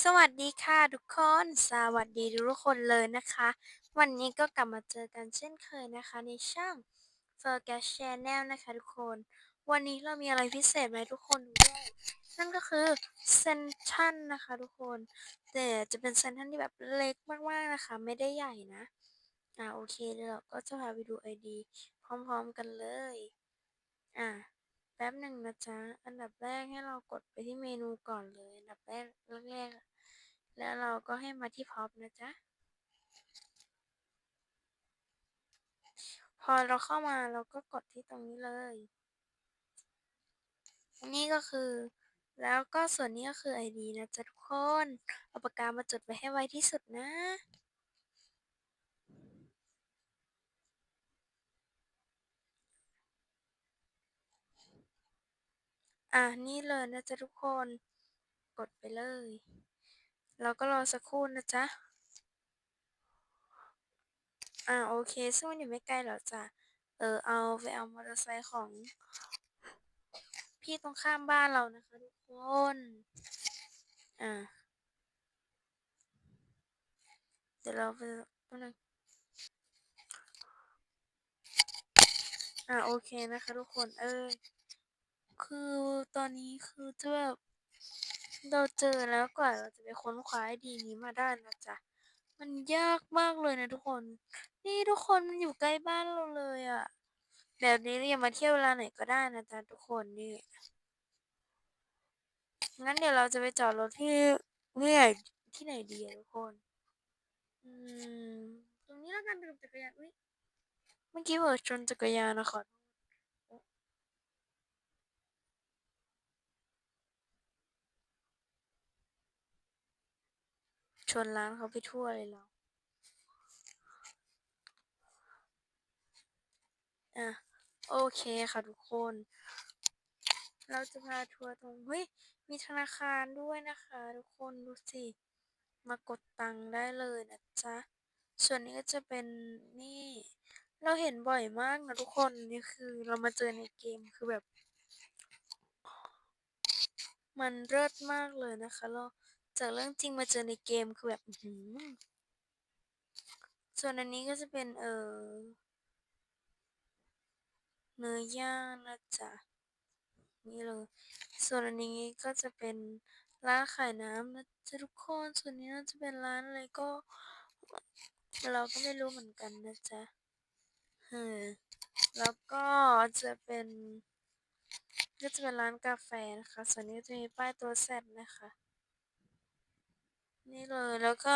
สวัสดีค่ะทุกคน สวัสดีทุกคนเลยนะคะ วันนี้ก็กลับมาเจอกันเช่นเคยนะคะ ในช่อง f o r g a s Channel นะคะทุกคน วันนี้เรามีอะไรพิเศษไหมทุกคนด้วยนั่นก็คือเซนทันนะคะทุกคน แต่จะเป็นเซนทันที่แบบเล็กมากๆนะคะ ไม่ได้ใหญ่นะ อ่าโอเคเดี๋ยวเราก็จะพาไปดูไอดีพร้อมๆกันเลย อ่า แป๊บหนึ่งนะจ๊ะ อันดับแรกให้เรากดไปที่เมนูก่อนเลย อันดับแรกแรกๆแล้วเราก็ให้มาที่พ็อปนะจ๊ะ พอเราเข้ามาเราก็กดที่ตรงนี้เลยนี่ก็คือ แล้วก็ส่วนนี้ก็คือ ID นะจ๊ะทุกคน เอาปากกามาจดไว้ให้ไวที่สุดนะ อะนี่เลยนะจ๊ะทุกคน กดไปเลยแล้วก็รอสักครู่นะจ๊ะ อ่าโอเค ซึ่งมันอยู่ไม่ไกลหรอกจ้ะ เออเอาไปเอามอเตอร์ไซค์ของ พี่ตรงข้ามบ้านเรานะคะทุกคน อ่าเดี๋ยวเราไปแป๊บนึงอ่าโอเคนะคะทุกคน เออ คือตอนนี้คือจะแบบเราเจอแล้วกว่าเราจะไปค้นคว้าไอดีนี้มาได้นะจ๊ะ มันยากมากเลยนะทุกคน นี่ทุกคนมันอยู่ใกล้บ้านเราเลยอะแบบนี้เรียกมาเที่ยวเวลาไหนก็ได้นะจ๊ะทุกคนนี่งั้นเดี๋ยวเราจะไปจอดรถที่นี่ที่ไหนดีทุกคน อืม ตรงนี้แล้วกันเป็นจักรยานอุ้ยเมื่อกี้เผลอชนจักรยานนะขอโทษ ชนร้านเขาไปทั่วเลยเราอะโอเคค่ะทุกคน เราจะพาทัวร์ตรงเฮ้ยมีธนาคารด้วยนะคะ ทุกคนดูสิ มากดตังค์ได้เลยนะจ๊ะ ส่วนนี้ก็จะเป็นนี่ เราเห็นบ่อยมากนะทุกคนนี่คือเรามาเจอในเกมคือแบบ มันเลิศมากเลยนะคะเรา จากเรื่องจริงมาเจอในเกมคือแบบหือส่วนอันนี้ก็จะเป็นเออเนื้อย่างนะจ๊ะนี่เลยส่วนอันนี้ก็จะเป็นร้านขายน้ำนะจ๊ะทุกคนส่วนนี้น่าจะเป็นร้านอะไรก็ เราก็ไม่รู้เหมือนกันนะจ๊ะเออแล้วก็จะเป็น ก็จะเป็นร้านกาแฟนะคะ ส่วนนี้จะมีป้ายตัวแซดนะคะ นี่เลยแล้วก็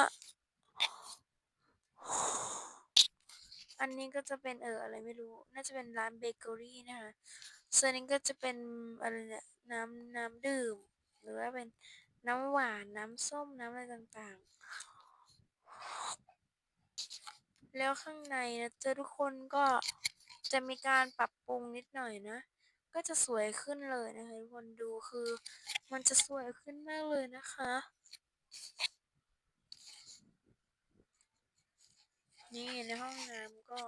อันนี้ก็จะเป็นเอออะไรไม่รู้ น่าจะเป็นร้านเบเกอรี่นะคะส่วนนี้ก็จะเป็นอะไรเนี่ยน้ำน้ำดื่ม หรือว่าเป็นน้ำหวานน้ำส้มน้ำอะไรต่างๆ แล้วข้างในนะเจอทุกคนก็จะมีการปรับปรุงนิดหน่อยนะ ก็จะสวยขึ้นเลยนะคะทุกคนดูคือ มันจะสวยขึ้นมากเลยนะคะ นี่ในห้องน้ำก็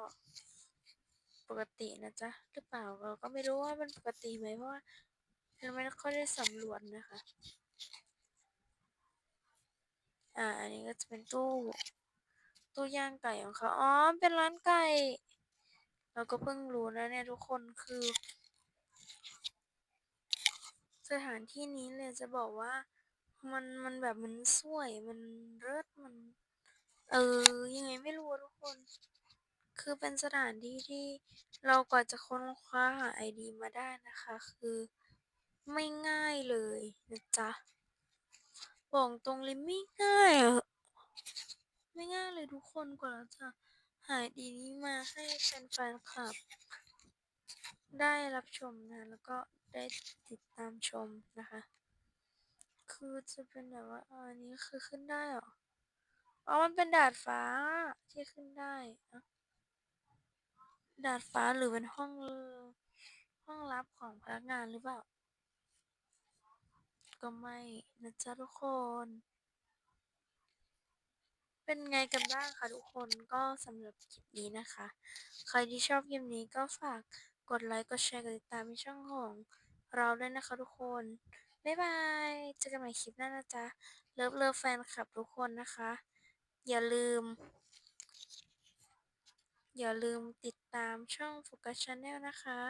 ปกตินะจ๊ะหรือเปล่าเราก็ไม่รู้ว่ามันปกติไหมเพราะว่าเราไม่ค่อยได้สำรวจนะคะ อ่า อันนี้ก็จะเป็นตู้ ตู้ย่างไก่ของเขาอ๋อ เป็นร้านไก่ เราก็เพิ่งรู้นะเนี่ยทุกคนคือ สถานที่นี้เลยจะบอกว่ามันมันแบบมันสวยมันเลิศมัน เออ ยังไงไม่รู้ทุกคน คือเป็นสถานที่ที่เรากว่าจะค้นคว้าหาไอดีมาได้นะคะ คือไม่ง่ายเลยนะจ๊ะ บอกตรงเลยไม่ง่ายอะไม่ง่ายเลยทุกคนกว่าเราจะหาไอดีนี้มาให้แฟนๆคลับ ได้รับชมนะ แล้วก็ได้ติดตามชมนะคะ คือจะเป็นแบบว่าอันนี้คือขึ้นได้เหรอ อ๋อมันเป็นดาดฟ้าที่ขึ้นได้อะดาดฟ้าหรือเป็นห้องห้องลับของพนักงานหรือเปล่า ก็ไม่นะจ๊ะทุกคน เป็นไงกันบ้างคะทุกคนก็สำหรับคลิปนี้นะคะ ใครที่ชอบคลิปนี้ก็ฝากกดไลค์ กดแชร์ กดติดตามในช่องของเราด้วยนะคะทุกคน บ๊ายบาย เจอกันใหม่คลิปหน้านะจ๊ะ เลิฟเลิฟแฟนคลับทุกคนนะคะ อย่าลืม อย่าลืมติดตามช่องโฟกัสชาแนลนะคะ